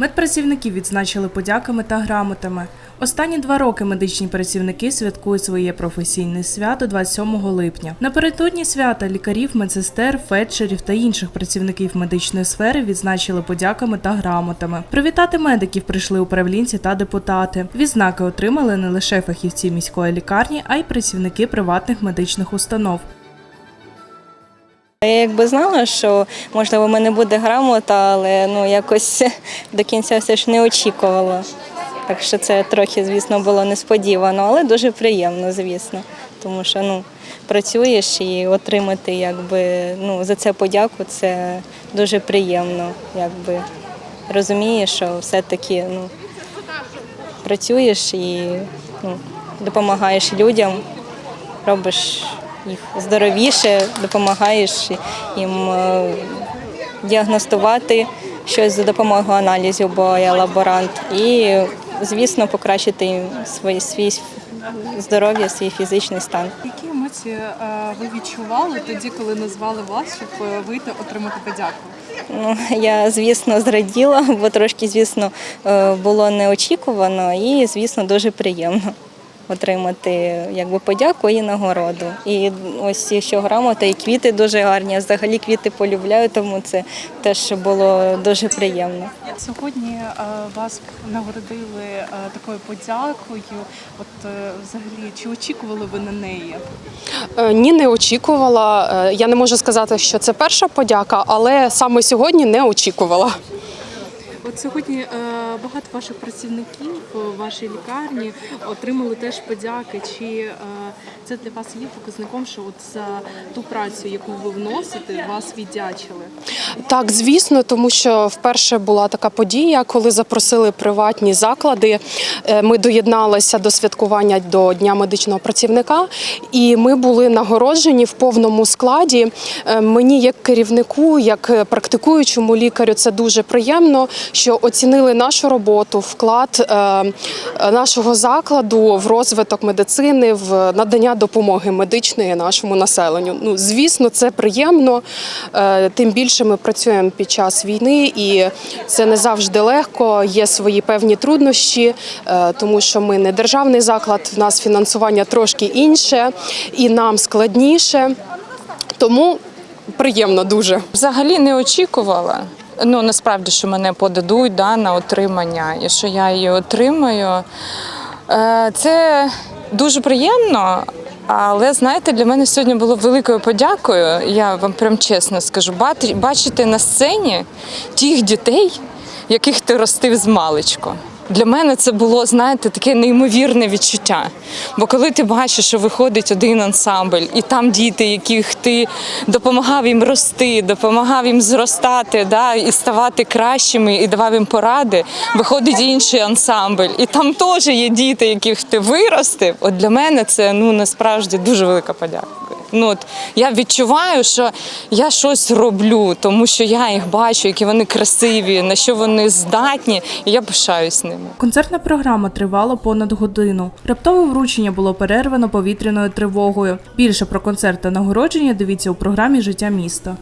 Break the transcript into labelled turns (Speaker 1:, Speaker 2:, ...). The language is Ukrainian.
Speaker 1: Медпрацівників відзначили подяками та грамотами. Останні два роки медичні працівники святкують своє професійне свято 27 липня. Напередодні свята лікарів, медсестер, фельдшерів та інших працівників медичної сфери відзначили подяками та грамотами. Привітати медиків прийшли управлінці та депутати. Відзнаки отримали не лише фахівці міської лікарні, а й працівники приватних медичних установ.
Speaker 2: Я якби знала, що можливо в мене буде грамота, але ну якось до кінця все ж не очікувала. Так що це трохи, звісно, було несподівано, але дуже приємно, звісно. Тому що ну, працюєш і отримати якби, ну, за це подяку це дуже приємно. Якби. Розумієш, що все-таки ну, працюєш і ну, допомагаєш людям, робиш їх здоровіше, допомагаєш їм е, діагностувати щось за допомогою аналізів, бо я лаборант, і, звісно, покращити їм свої, свій здоров'я, свій фізичний стан.
Speaker 3: Які емоції е, ви відчували тоді, коли назвали вас, щоб е, вийти отримати подяку?
Speaker 2: Ну, я, звісно, зраділа, бо трошки, звісно, було неочікувано і, звісно, дуже приємно отримати якби, подяку і нагороду. І ось ще грамота, і квіти дуже гарні. Я взагалі квіти полюбляю, тому це теж було дуже приємно.
Speaker 3: Сьогодні е, вас нагородили е, такою подякою. От е, взагалі, чи очікували ви на неї?
Speaker 4: Ні, не очікувала. Я не можу сказати, що це перша подяка, але саме сьогодні не очікувала.
Speaker 3: От сьогодні е, багато ваших працівників в вашій лікарні отримали теж подяки. Чи е, це для вас є показником, що от за ту працю, яку ви вносите, вас віддячили?
Speaker 4: Так, звісно, тому що вперше була така подія, коли запросили приватні заклади. Е, Ми доєдналися до святкування до Дня медичного працівника, і ми були нагороджені в повному складі. Мені, як керівнику, як практикуючому лікарю, це дуже приємно, що оцінили нашу роботу, вклад е, е, нашого закладу в розвиток медицини, в надання допомоги медичної нашому населенню. Ну, звісно, це приємно. Е, Тим більше ми працюємо під час війни, і це не завжди легко. Є свої певні труднощі, тому що ми не державний заклад, в нас фінансування трошки інше і нам складніше. Тому приємно дуже.
Speaker 5: Взагалі не очікувала. Ну насправді, що мене подадуть да, на отримання і що я її отримаю. Е, Це дуже приємно. Але знаєте, для мене сьогодні було великою подякою. Я вам прям чесно скажу, бачити на сцені тих дітей, яких ти ростив з маличку. Для мене це було, знаєте, таке неймовірне відчуття. Бо коли ти бачиш, що виходить один ансамбль, і там діти, яких ти допомагав їм рости, допомагав їм зростати, да, і ставати кращими, і давав їм поради, виходить інший ансамбль, і там теж є діти, яких ти виростив. От для мене це ну насправді дуже велика подяка. Ну от я відчуваю, що я щось роблю, тому що я їх бачу, які вони красиві, на що вони здатні, і я пишаюсь ними.
Speaker 1: Концертна програма тривала понад годину. Раптове вручення було перервано повітряною тривогою. Більше про концерт та нагородження дивіться у програмі Життя міста.